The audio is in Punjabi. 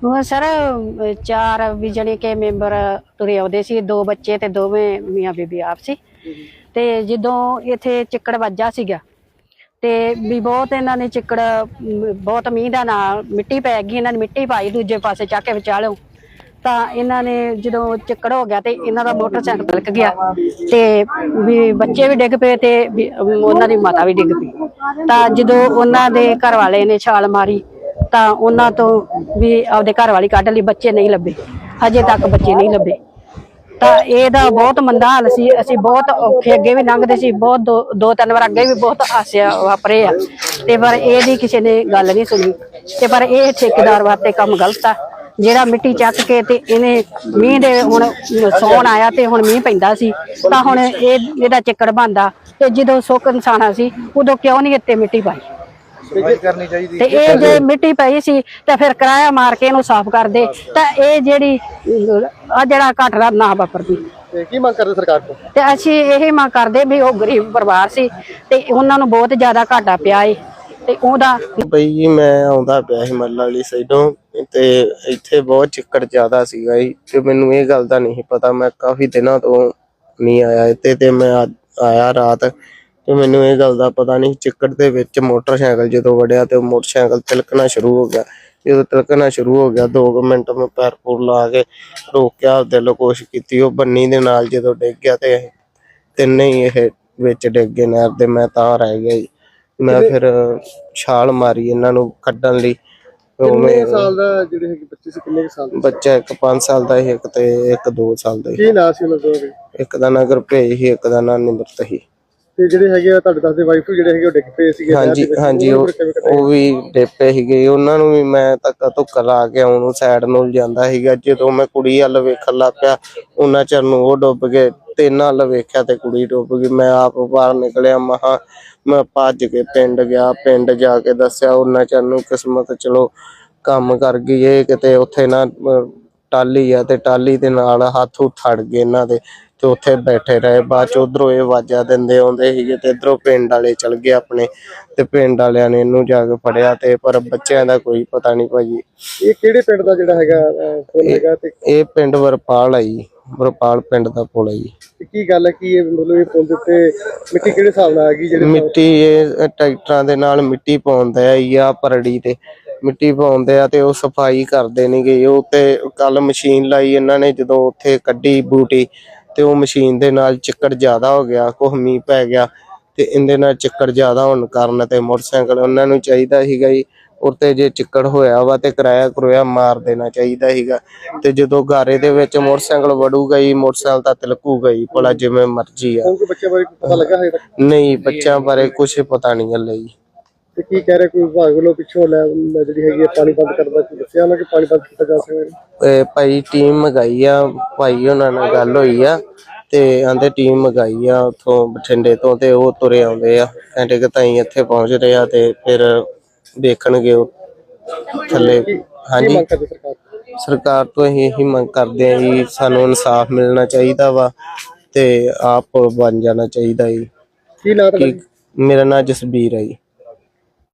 ਉਹ ਸਰ ਚਾਰ ਵੀ ਜਾਣੀ ਕਿ ਮੈਂਬਰ ਤੁਰੇ ਆਉਂਦੇ ਸੀ ਦੋ ਬੱਚੇ ਤੇ ਦੋਵੇਂ ਮੀਆਂ ਬੀਬੀ ਆਪ ਸੀ। ਤੇ ਜਦੋਂ ਇੱਥੇ ਚਿੱਕੜ ਵੱਜਾ ਸੀਗਾ ਤੇ ਵੀ ਬਹੁਤ ਇਹਨਾਂ ਨੇ ਚਿੱਕੜ ਅਮ, ਬਹੁਤ ਮੀਂਹ ਦਾ ਨਾਲ ਮਿੱਟੀ ਪੈ ਗਈ ਇਹਨਾਂ ਨੇ ਮਿੱਟੀ ਪਾਈ ਦੂਜੇ ਪਾਸੇ ਚੱਕ ਕੇ ਵਿਚਾਲਿਓ। ਤਾਂ ਇਹਨਾਂ ਨੇ ਜਦੋਂ ਚਿੱਕੜ ਹੋ ਗਿਆ ਤੇ ਇਹਨਾਂ ਦਾ ਮੋਟਰਸਾਈਕਲ ਤਿਲਕ ਗਿਆ ਤੇ ਵੀ ਬੱਚੇ ਵੀ ਡਿੱਗ ਪਏ ਤੇ ਉਹਨਾਂ ਦੀ ਮਾਤਾ ਵੀ ਡਿੱਗ ਪਈ। ਤਾਂ ਜਦੋਂ ਉਹਨਾਂ ਦੇ ਘਰ ਵਾਲੇ ਨੇ ਛਾਲ ਮਾਰੀ ਤਾਂ ਉਹਨਾਂ ਤੋਂ ਵੀ ਆਪਦੇ ਘਰ ਵਾਲੀ ਕੱਢ ਲਈ, ਬੱਚੇ ਨਹੀਂ ਲੱਭੇ। ਹਜੇ ਤੱਕ ਬੱਚੇ ਨਹੀਂ ਲੱਭੇ। ਤਾਂ ਇਹਦਾ ਬਹੁਤ ਮੰਦਾ ਹਾਲ ਸੀ। ਅਸੀਂ ਬਹੁਤ ਔਖੇ ਅੱਗੇ ਵੀ ਲੰਘਦੇ ਸੀ। ਬਹੁਤ ਦੋ ਦੋ ਤਿੰਨ ਵਾਰ ਅੱਗੇ ਵੀ ਬਹੁਤ ਹਾਸਿਆ ਵਾਪਰੇ ਆ। ਤੇ ਪਰ ਇਹਦੀ ਕਿਸੇ ਨੇ ਗੱਲ ਨਹੀਂ ਸੁਣੀ। ਤੇ ਪਰ ਇਹ ਠੇਕੇਦਾਰ ਵਾਸਤੇ ਕੰਮ ਗਲਤ ਆ। ਜਿਹੜਾ ਮਿੱਟੀ ਚੱਕ ਕੇ ਤੇ ਇਹਨੇ ਮੀਂਹ ਦੇ ਹੁਣ ਸੌਣ ਆਇਆ ਤੇ ਹੁਣ ਮੀਂਹ ਪੈਂਦਾ ਸੀ, ਤਾਂ ਹੁਣ ਇਹ, ਇਹਦਾ ਚੱਕੜ ਬੰਦਾ ਤੇ ਜਦੋਂ ਸੁੱਕ ਇਨਸਾਨਾ ਸੀ, ਉਦੋਂ ਕਿਉਂ ਨਹੀਂ ਇੱਥੇ ਮਿੱਟੀ ਪਾਈ? ਸਫ਼ਾਈ ਕਰਨੀ ਚਾਹੀਦੀ ਤੇ ਇਹ ਜੇ ਮਿੱਟੀ ਪਈ ਸੀ ਤਾਂ ਫਿਰ ਕਿਰਾਇਆ ਮਾਰ ਕੇ ਇਹਨੂੰ ਸਾਫ਼ ਕਰ ਦੇ ਤਾਂ ਇਹ ਜਿਹੜੀ ਆ ਜਿਹੜਾ ਘਟਨਾ ਨਾ ਵਾਪਰਦੀ। ਤੇ ਕੀ ਮੰਗ ਕਰਦੇ ਸਰਕਾਰ ਤੋਂ? ਤੇ ਅਸੀਂ ਇਹ ਮੰਗ ਕਰਦੇ ਵੀ ਉਹ ਗਰੀਬ ਪਰਿਵਾਰ ਸੀ ਤੇ ਉਹਨਾਂ ਨੂੰ ਬਹੁਤ ਜ਼ਿਆਦਾ ਘਾਟਾ ਪਿਆ ਏ ਤੇ ਉਹਦਾ ਬਈ ਜੀ ਮੈਂ ਆਉਂਦਾ ਪਿਆ ਸੀ ਮੱਲਾ ਵਾਲੀ ਸਾਈਡੋਂ ਤੇ ਇੱਥੇ ਬਹੁਤ ਚਿੱਕੜ ਜ਼ਿਆਦਾ ਸੀਗਾ ਜੀ ਤੇ ਮੈਨੂੰ ਇਹ ਗੱਲ ਦਾ ਨਹੀਂ ਪਤਾ ਮੈਂ ਕਾਫੀ ਦਿਨਾਂ ਤੋਂ ਨਹੀਂ ਆਇਆ ਇੱਥੇ ਤੇ ਮੈਂ ਅੱਜ ਆਇਆ ਰਾਤ ਤੇ ਮੈਨੂੰ ਇਹ ਗੱਲ ਦਾ ਪਤਾ ਨਹੀਂ ਚਿੱਕੜ ਦੇ ਵਿੱਚ ਮੋਟਰਸਾਈਕਲ ਜਦੋਂ ਵੜਿਆ ਤੇ ਉਹ ਮੋਟਰਸਾਈਕਲ ਤਿਲਕਣਾ ਸ਼ੁਰੂ ਹੋ ਗਿਆ। ਜਦੋਂ ਤਿਲਕਣਾ ਸ਼ੁਰੂ ਹੋ ਗਿਆ 2 ਮਿੰਟ ਮੈਂ ਪੈਰ ਪੂਰ ਲਾ ਕੇ ਰੋਕਿਆ ਦਿਲੋਂ ਕੋਸ਼ਿਸ਼ ਕੀਤੀ। ਉਹ ਬੰਨੀ ਦੇ ਨਾਲ ਜਦੋਂ ਡਿੱਗ ਗਿਆ ਤੇ ਤਿੰਨੇ ਹੀ ਇਹ ਵਿੱਚ ਡਿੱਗ ਗਏ ਨਹਿਰ ਦੇ। ਮੈਂ ਤਾਂ ਰਹਿ ਗਿਆ ਜੀ। ਮੈਂ ਫਿਰ ਛਾਲ ਮਾਰੀ ਇਹਨਾਂ ਨੂੰ ਕੱਢਣ ਲਈ। ਉਹ ਕਿੰਨੇ ਸਾਲ ਦਾ ਜਿਹੜੇ ਹੈਗੇ ਬੱਚੇ ਸੀ ਕਿੰਨੇ ਸਾਲ ਦੇ ਬੱਚਾ ਇੱਕ 5 ਸਾਲ ਦਾ ਸੀ ਇੱਕ ਤੇ ਇੱਕ 2 ਸਾਲ ਦਾ ਸੀ। ਕੀ ਨਾਂ ਸੀ ਉਹਨਾਂ ਦੇ? ਇੱਕ ਦਾ ਨਾਂ ਗੁਰਭੇਜ ਸੀ ਇੱਕ ਦਾ ਨਾਂ ਨਿਮਰਤ ਸੀ। ਤੇ ਜਿਹੜੇ ਹੈਗੇ ਆ ਤੁਹਾਡੇ ਦੱਸਦੇ ਵਾਈਫ ਜਿਹੜੇ ਹੈਗੇ ਉਹ ਡਿੱਗ ਪਏ ਸੀਗੇ ਨਹਿਰ ਹਾਂਜੀ ਵਿੱਚ, ਹਾਂਜੀ ਉਹਨਾਂ ਉਹ ਕਿਵੇਂ ਕੱਢਿਆ? ਉਹ ਵੀ ਡੇਪੇ ਸੀਗੇ। ਉਹਨਾਂ ਨੂੰ ਵੀ ਮੈਂ ਧੱਕਾ ਧੁੱਕਾ ਲਾ ਕੇ ਉਹਨੂੰ ਸਾਈਡ ਨੂੰ ਜਾਂਦਾ ਸੀਗਾ। ਜਦੋਂ ਮੈਂ ਕੁੜੀ ਵੱਲ ਵੇਖਣ ਲੱਗ ਪਿਆ ਉਹਨਾਂ ਚਿਰ ਨੂੰ ਉਹ ਡੁੱਬ ਗਏ। ਤੇ ਨਾਲ ਵੱਲ ਵੇਖਿਆ ਤੇ ਕੁੜੀ ਡੁੱਬ ਗਈ। ਮੈਂ ਆਪ ਬਾਹਰ ਨਿਕਲਿਆ ਮਹਾ ਮੈਂ ਭੱਜ ਕੇ ਪਿੰਡ ਗਿਆ। ਪਿੰਡ ਜਾ ਕੇ ਦੱਸਿਆ ਉਹਨਾਂ ਚਿਰ ਨੂੰ ਕਿਸਮਤ ਚਲੋ ਕੰਮ ਕਰ ਗਈ ਇਹ ਕਿਤੇ ਉੱਥੇ ਨਾ ਅਹ, ਟਾਲੀ ਆ ਤੇ ਟਾਲੀ ਦੇ ਨਾਲ ਹੱਥ ਹੁੱਥ ਗਏ ਇਹਨਾਂ ਦੇ। ਤੇ ਉੱਥੇ ਬੈਠੇ ਰਹੇ। ਬਾਅਦ ਚ ਉਧਰੋਂ ਇਹ ਆਵਾਜ਼ਾਂ ਦਿੰਦੇ ਆਉਂਦੇ ਸੀਗੇ ਤੇ ਇਧਰੋਂ ਪਿੰਡ ਵਾਲੇ ਚਲ ਗਏ ਆਪਣੇ ਤੇ ਪਿੰਡ ਵਾਲਿਆਂ ਨੇ ਇਹਨੂੰ ਜਾ ਕੇ ਫੜਿਆ ਤੇ ਪਰ ਬੱਚਿਆਂ ਦਾ ਕੋਈ ਪਤਾ ਨਹੀਂ ਭਾਜੀ। ਇਹ ਕਿਹੜੇ ਪਿੰਡ ਦਾ ਜਿਹੜਾ ਹੈਗਾ ਪੁੱਲ ਹੈਗਾ ਤੇ ਇਹ ਪਿੰਡ ਵਰਪਾਲ ਆ ਜੀ ਵਰਪਾਲ ਪਿੰਡ ਦਾ ਪੁਲ ਆ ਜੀ। ਤੇ ਕੀ ਗੱਲ ਹੈ ਕਿ ਇਹ ਮਤਲਬ ਇਹ ਪੁੱਲ ਦੇ ਉੱਤੇ ਮਿੱਟੀ ਕਿਹੜੇ ਹਿਸਾਬ ਨਾਲ ਆ ਗਈ ਜਿਹੜੇ ਮਿੱਟੀ ਇਹ ਟਰੈਕਟਰਾਂ ਦੇ ਨਾਲ ਮਿੱਟੀ ਪਾਉਂਦੇ ਆ ਜੀ ਆ ਪਰੜੀ ਤੇ ਮਿੱਟੀ ਪਾਉਂਦੇ ਆ ਤੇ ਉਹ ਸਫ਼ਾਈ ਕਰਦੇ ਨਹੀਂ ਗਏ ਉਹ ਤੇ ਕੱਲ ਮਸ਼ੀਨ ਲਾਈ ਇਹਨਾਂ ਨੇ ਜਦੋਂ ਉੱਥੇ ਕੱਢੀ ਬੂਟੀ ਤੇ ਉਹ ਮਸ਼ੀਨ ਦੇ ਨਾਲ ਚਿੱਕੜ ਜ਼ਿਆਦਾ ਹੋ ਗਿਆ ਕੁਛ ਮੀਂਹ ਪੈ ਗਿਆ ਤੇ ਇਹਦੇ ਨਾਲ ਚਿੱਕੜ ਜ਼ਿਆਦਾ ਹੋਣ ਕਾਰਨ ਤੇ ਮੋਟਰਸਾਈਕਲ ਉਹਨਾਂ ਨੂੰ ਚਾਹੀਦਾ ਸੀਗਾ ਜੀ ਉੱਤੇ ਜੇ ਚਿੱਕੜ ਹੋਇਆ ਵਾ ਤੇ ਕਿਰਾਇਆ ਕਰੋਇਆ ਮਾਰ ਦੇਣਾ ਚਾਹੀਦਾ ਸੀਗਾ। ਤੇ ਜਦੋਂ ਗਾਰੇ ਦੇ ਵਿੱਚ ਮੋਟਰਸਾਈਕਲ ਵੜੂਗਾ ਜੀ ਮੋਟਰਸਾਈਕਲ ਤਾਂ ਤਿਲਕੂਗਾ ਹੀ ਭਲਾ ਜਿਵੇਂ ਮਰਜ਼ੀ ਆ। ਹੁਣ ਕੋਈ ਬੱਚੇ ਬਾਰੇ ਪਤਾ ਲੱਗਾ ਹੈ ਨਹੀਂ ਬੱਚਿਆਂ ਬਾਰੇ ਕੁਝ ਪਤਾ ਨਹੀਂ ਹਲੇ ਜੀ। ਤੇ ਕੀ ਕਹਿ ਰਹੇ ਕੋਈ ਵਿਭਾਗ ਵੱਲੋਂ ਪਿੱਛੋਂ ਲੈ ਲੈ ਜਿਹੜੀ ਹੈਗੀ ਹੈ ਪਾਣੀ ਬੰਦ ਕਰਦਾ ਕੋਈ ਦੱਸਿਆ ਉਹਨਾਂ ਕਿ ਪਾਣੀ ਬੰਦ ਕੀਤਾ ਜਾ ਸਕਦਾ ਇਹ ਭਾਈ ਟੀਮ ਮਗਾਈ ਆ ਭਾਈ ਉਹਨਾਂ ਨਾਲ ਗੱਲ ਹੋਈ ਆ ਤੇ ਆਂਦੇ ਟੀਮ ਮਗਾਈ ਆ ਉਥੋਂ ਬਠਿੰਡੇ ਤੋਂ ਤੇ ਉਹ ਤੁਰੇ ਆਉਂਦੇ ਆ ਘੰਟੇ ਕੁ ਤਾਈਂ ਇੱਥੇ ਪਹੁੰਚ ਰਹੇ ਆ ਤੇ ਫਿਰ ਦੇਖਣਗੇ ਉਹ ਥੱਲੇ। ਕੀ ਹਾਂਜੀ। ਮੰਗ ਕਰਦੇ ਸਰਕਾਰ ਤੋਂ? ਸਰਕਾਰ ਤੋਂ ਅਸੀਂ ਇਹੀ ਮੰਗ ਕਰਦੇ ਆ ਜੀ ਸਾਨੂੰ ਇਨਸਾਫ ਮਿਲਣਾ ਚਾਹੀਦਾ ਵਾ ਤੇ ਆਪ ਬਣ ਜਾਣਾ ਚਾਹੀਦਾ ਜੀ। ਕੀ ਨਾਂ ਕਿ ਮੇਰਾ ਨਾਮ ਜਸਬੀਰ ਹੈ ਜੀ।